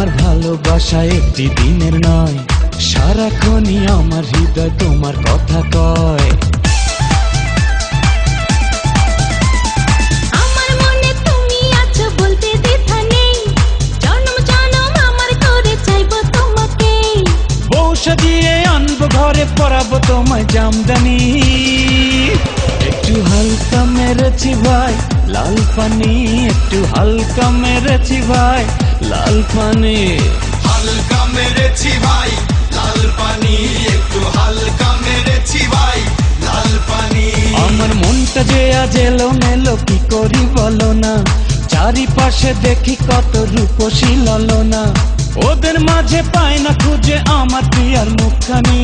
আমার ভালোবাসা একটি দিনের নয়। সারাক্ষণই আমার হৃদয় তোমার কথা কয়। সাজিয়ে আনব ঘরে পরাবো তোমায় জামদানি। একটু হালকা মেরেছি ভাই লাল পানি একটু হালকা মেরেছি ভাই। লাল পানি। হালকা মেরেছি ভাই লাল পানি একটু হালকা মেরেছি ভাই লাল পানি। আমার মনটা যে আজ এলো মেলো কি করি বলো না? চারিপাশে দেখি কত রূপসী ললনা ওদের মাঝে পায় না খুঁজে আমার প্রিয়ার মুখখানি।